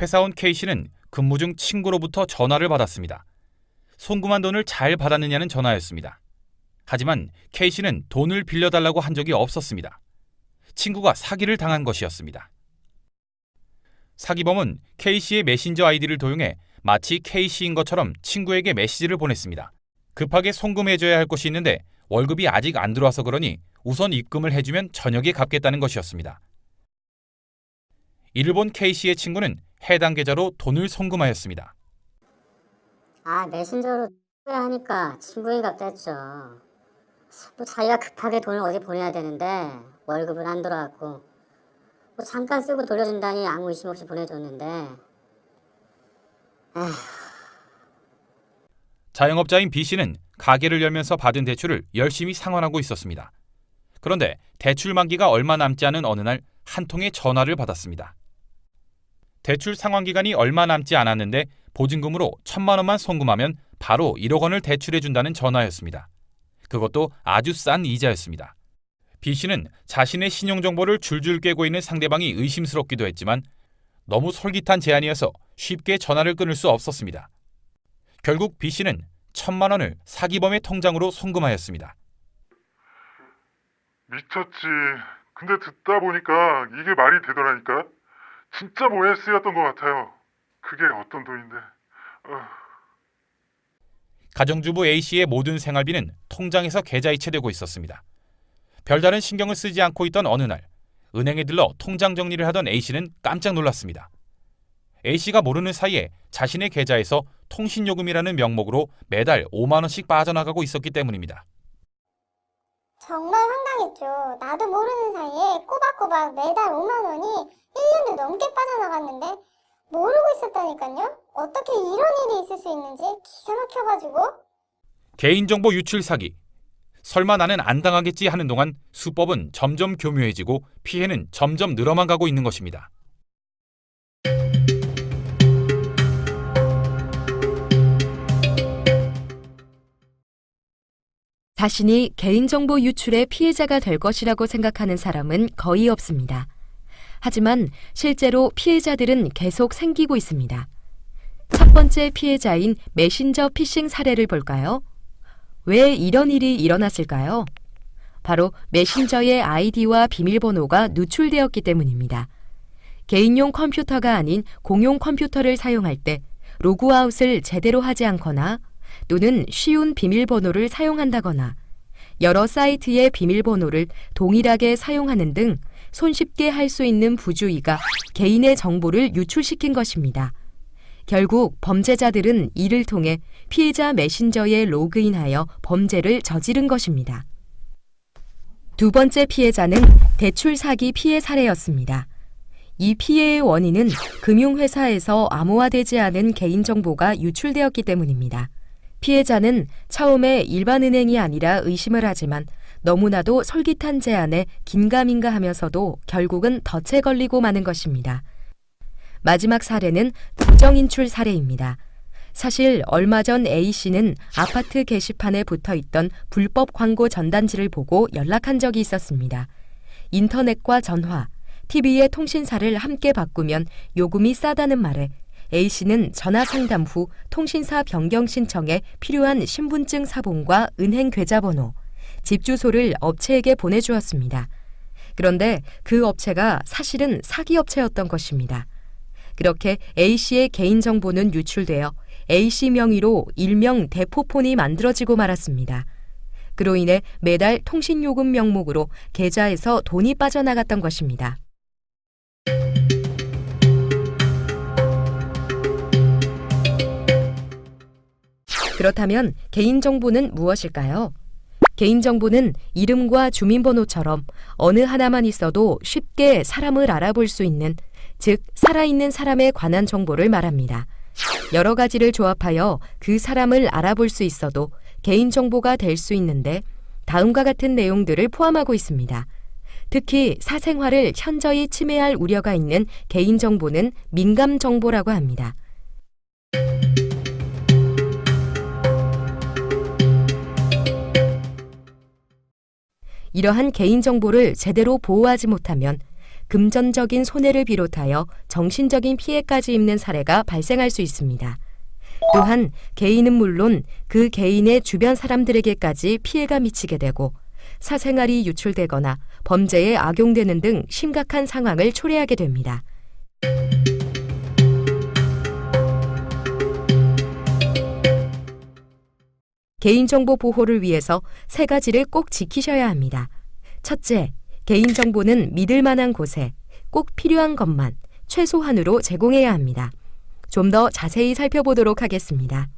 회사원 K씨는 근무 중 친구로부터 전화를 받았습니다. 송금한 돈을 잘 받았느냐는 전화였습니다. 하지만 K씨는 돈을 빌려달라고 한 적이 없었습니다. 친구가 사기를 당한 것이었습니다. 사기범은 K씨의 메신저 아이디를 도용해 마치 K씨인 것처럼 친구에게 메시지를 보냈습니다. 급하게 송금해줘야 할 것이 있는데 월급이 아직 안 들어와서 그러니 우선 입금을 해주면 저녁에 갚겠다는 것이었습니다. 이를 본 K씨의 친구는 해당 계좌로 돈을 송금하였습니다. 아 메신저로 해야 하니까 친구에게 갚겠죠. 뭐 자기가 급하게 돈을 어디 보내야 되는데 월급은 안 들어왔고 뭐 잠깐 쓰고 돌려준다니 아무 의심 없이 보내줬는데 자영업자인 B씨는 가게를 열면서 받은 대출을 열심히 상환하고 있었습니다. 그런데 대출 만기가 얼마 남지 않은 어느 날 한 통의 전화를 받았습니다. 대출 상환 기간이 얼마 남지 않았는데 보증금으로 천만 원만 송금하면 바로 1억 원을 대출해 준다는 전화였습니다. 그것도 아주 싼 이자였습니다. B씨는 자신의 신용 정보를 줄줄 꿰고 있는 상대방이 의심스럽기도 했지만 너무 솔깃한 제안이어서 쉽게 전화를 끊을 수 없었습니다. 결국 B씨는 천만 원을 사기범의 통장으로 송금하였습니다. 미쳤지. 근데 듣다 보니까 이게 말이 되더라니까. 진짜 쓰였던 것 같아요. 그게 어떤 돈인데. 어, 가정주부 A씨의 모든 생활비는 통장에서 계좌이체되고 있었습니다. 별다른 신경을 쓰지 않고 있던 어느 날 은행에 들러 통장 정리를 하던 A씨는 깜짝 놀랐습니다. A씨가 모르는 사이에 자신의 계좌에서 통신요금이라는 명목으로 매달 5만 원씩 빠져나가고 있었기 때문입니다. 정말 황당했죠. 나도 모르는 사이에 꼬박꼬박 매달 5만 원이 1년을 넘게 빠져나갔는데 모르고 있었다니까요. 어떻게 이런 일이 있을 수 있는지 기가 막혀가지고 개인정보 유출 사기. 설마 나는 안 당하겠지 하는 동안 수법은 점점 교묘해지고 피해는 점점 늘어만 가고 있는 것입니다. 자신이 개인정보 유출의 피해자가 될 것이라고 생각하는 사람은 거의 없습니다. 하지만 실제로 피해자들은 계속 생기고 있습니다. 첫 번째 피해자인 메신저 피싱 사례를 볼까요? 왜 이런 일이 일어났을까요? 바로 메신저의 아이디와 비밀번호가 누출되었기 때문입니다. 개인용 컴퓨터가 아닌 공용 컴퓨터를 사용할 때 로그아웃을 제대로 하지 않거나 또는 쉬운 비밀번호를 사용한다거나 여러 사이트의 비밀번호를 동일하게 사용하는 등 손쉽게 할 수 있는 부주의가 개인의 정보를 유출시킨 것입니다. 결국 범죄자들은 이를 통해 피해자 메신저에 로그인하여 범죄를 저지른 것입니다. 두 번째 피해자는 대출 사기 피해 사례였습니다. 이 피해의 원인은 금융회사에서 암호화되지 않은 개인정보가 유출되었기 때문입니다. 피해자는 처음에 일반 은행이 아니라 의심을 하지만 너무나도 솔깃한 제안에 긴가민가 하면서도 결국은 덫에 걸리고 마는 것입니다. 마지막 사례는 부정 인출 사례입니다. 사실 얼마 전 A씨는 아파트 게시판에 붙어 있던 불법 광고 전단지를 보고 연락한 적이 있었습니다. 인터넷과 전화, TV의 통신사를 함께 바꾸면 요금이 싸다는 말에 A씨는 전화 상담 후 통신사 변경 신청에 필요한 신분증 사본과 은행 계좌번호, 집 주소를 업체에게 보내주었습니다. 그런데 그 업체가 사실은 사기 업체였던 것입니다. 그렇게 A씨의 개인정보는 유출되어 A씨 명의로 일명 대포폰이 만들어지고 말았습니다. 그로 인해 매달 통신요금 명목으로 계좌에서 돈이 빠져나갔던 것입니다. 그렇다면 개인정보는 무엇일까요? 개인정보는 이름과 주민번호처럼 어느 하나만 있어도 쉽게 사람을 알아볼 수 있는, 즉, 살아있는 사람에 관한 정보를 말합니다. 여러 가지를 조합하여 그 사람을 알아볼 수 있어도 개인정보가 될 수 있는데, 다음과 같은 내용들을 포함하고 있습니다. 특히 사생활을 현저히 침해할 우려가 있는 개인정보는 민감정보라고 합니다. 이러한 개인정보를 제대로 보호하지 못하면 금전적인 손해를 비롯하여 정신적인 피해까지 입는 사례가 발생할 수 있습니다. 또한 개인은 물론 그 개인의 주변 사람들에게까지 피해가 미치게 되고 사생활이 유출되거나 범죄에 악용되는 등 심각한 상황을 초래하게 됩니다. 개인정보 보호를 위해서 세 가지를 꼭 지키셔야 합니다. 첫째, 개인정보는 믿을 만한 곳에 꼭 필요한 것만 최소한으로 제공해야 합니다. 좀 더 자세히 살펴보도록 하겠습니다.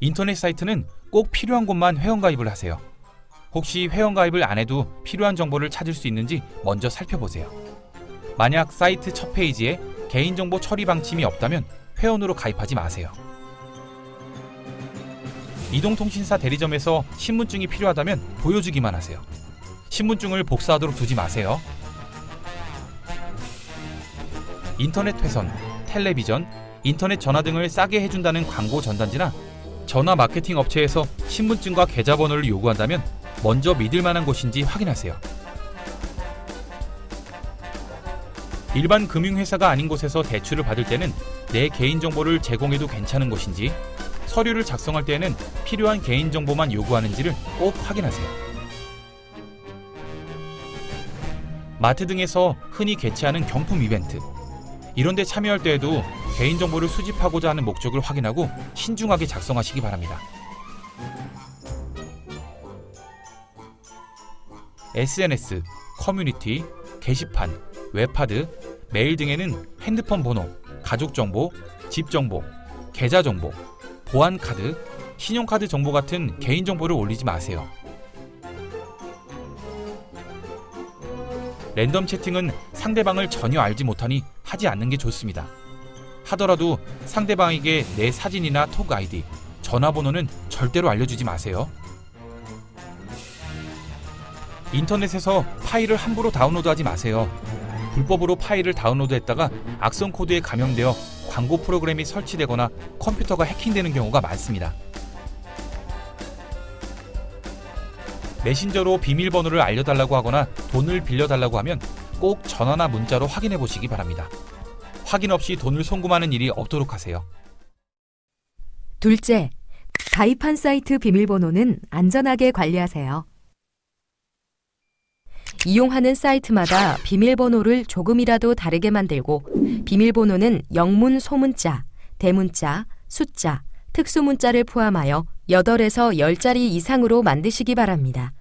인터넷 사이트는 꼭 필요한 곳만 회원가입을 하세요. 혹시 회원가입을 안 해도 필요한 정보를 찾을 수 있는지 먼저 살펴보세요. 만약 사이트 첫 페이지에 개인정보 처리 방침이 없다면 회원으로 가입하지 마세요. 이동통신사 대리점에서 신분증이 필요하다면 보여주기만 하세요. 신분증을 복사하도록 두지 마세요. 인터넷 회선, 텔레비전, 인터넷 전화 등을 싸게 해준다는 광고 전단지나 전화 마케팅 업체에서 신분증과 계좌번호를 요구한다면 먼저 믿을 만한 곳인지 확인하세요. 일반 금융회사가 아닌 곳에서 대출을 받을 때는 내 개인정보를 제공해도 괜찮은 곳인지 서류를 작성할 때에는 필요한 개인정보만 요구하는지를 꼭 확인하세요. 마트 등에서 흔히 개최하는 경품 이벤트 이런 데 참여할 때에도 개인정보를 수집하고자 하는 목적을 확인하고 신중하게 작성하시기 바랍니다. SNS, 커뮤니티, 게시판, 웹하드, 메일 등에는 핸드폰 번호, 가족 정보, 집 정보, 계좌 정보, 보안 카드, 신용카드 정보 같은 개인 정보를 올리지 마세요. 랜덤 채팅은 상대방을 전혀 알지 못하니 하지 않는 게 좋습니다. 하더라도 상대방에게 내 사진이나 톡 아이디, 전화번호는 절대로 알려주지 마세요. 인터넷에서 파일을 함부로 다운로드하지 마세요. 불법으로 파일을 다운로드했다가 악성 코드에 감염되어 광고 프로그램이 설치되거나 컴퓨터가 해킹되는 경우가 많습니다. 메신저로 비밀번호를 알려달라고 하거나 돈을 빌려달라고 하면 꼭 전화나 문자로 확인해 보시기 바랍니다. 확인 없이 돈을 송금하는 일이 없도록 하세요. 둘째, 가입한 사이트 비밀번호는 안전하게 관리하세요. 이용하는 사이트마다 비밀번호를 조금이라도 다르게 만들고 비밀번호는 영문 소문자, 대문자, 숫자, 특수문자를 포함하여 8에서 10자리 이상으로 만드시기 바랍니다.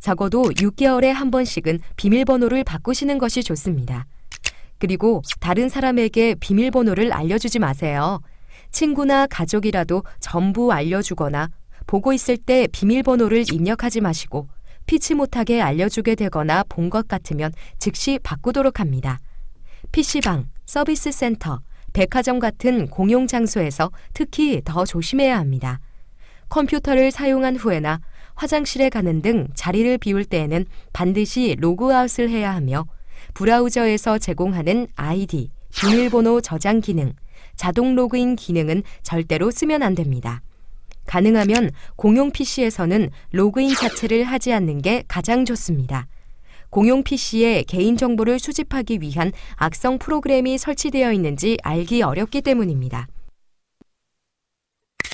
적어도 6개월에 한 번씩은 비밀번호를 바꾸시는 것이 좋습니다. 그리고 다른 사람에게 비밀번호를 알려주지 마세요. 친구나 가족이라도 전부 알려주거나 보고 있을 때 비밀번호를 입력하지 마시고 피치 못하게 알려주게 되거나 본 것 같으면 즉시 바꾸도록 합니다. PC방, 서비스 센터, 백화점 같은 공용 장소에서 특히 더 조심해야 합니다. 컴퓨터를 사용한 후에나 화장실에 가는 등 자리를 비울 때에는 반드시 로그아웃을 해야 하며 브라우저에서 제공하는 아이디, 비밀번호 저장 기능, 자동 로그인 기능은 절대로 쓰면 안 됩니다. 가능하면 공용 PC에서는 로그인 자체를 하지 않는 게 가장 좋습니다. 공용 PC에 개인정보를 수집하기 위한 악성 프로그램이 설치되어 있는지 알기 어렵기 때문입니다.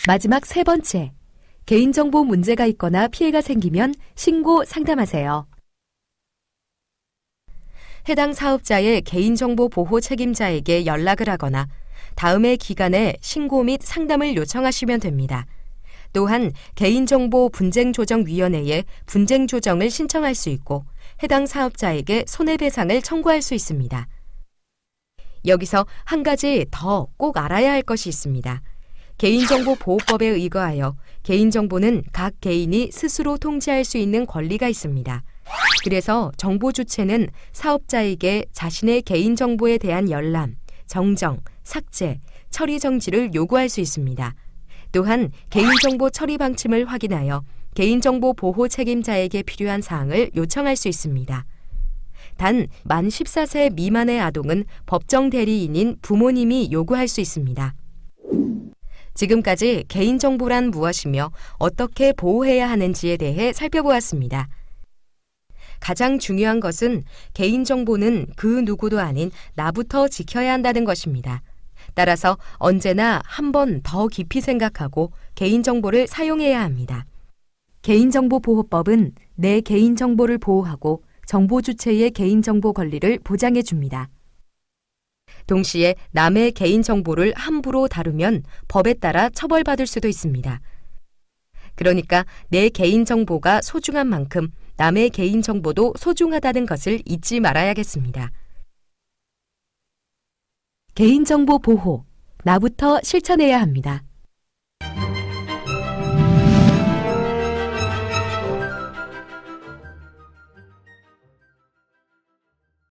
마지막 세 번째. 개인정보 문제가 있거나 피해가 생기면 신고 상담하세요. 해당 사업자의 개인정보 보호 책임자에게 연락을 하거나 다음의 기간에 신고 및 상담을 요청하시면 됩니다. 또한 개인정보 분쟁조정위원회에 분쟁조정을 신청할 수 있고 해당 사업자에게 손해배상을 청구할 수 있습니다. 여기서 한 가지 더 꼭 알아야 할 것이 있습니다. 개인정보보호법에 의거하여 개인정보는 각 개인이 스스로 통제할 수 있는 권리가 있습니다. 그래서 정보 주체는 사업자에게 자신의 개인정보에 대한 열람, 정정, 삭제, 처리 정지를 요구할 수 있습니다. 또한 개인정보 처리 방침을 확인하여 개인정보 보호 책임자에게 필요한 사항을 요청할 수 있습니다. 단, 만 14세 미만의 아동은 법정 대리인인 부모님이 요구할 수 있습니다. 지금까지 개인정보란 무엇이며 어떻게 보호해야 하는지에 대해 살펴보았습니다. 가장 중요한 것은 개인정보는 그 누구도 아닌 나부터 지켜야 한다는 것입니다. 따라서 언제나 한 번 더 깊이 생각하고 개인정보를 사용해야 합니다. 개인정보보호법은 내 개인정보를 보호하고 정보 주체의 개인정보 권리를 보장해 줍니다. 동시에 남의 개인정보를 함부로 다루면 법에 따라 처벌받을 수도 있습니다. 그러니까 내 개인정보가 소중한 만큼 남의 개인정보도 소중하다는 것을 잊지 말아야겠습니다. 개인정보 보호, 나부터 실천해야 합니다.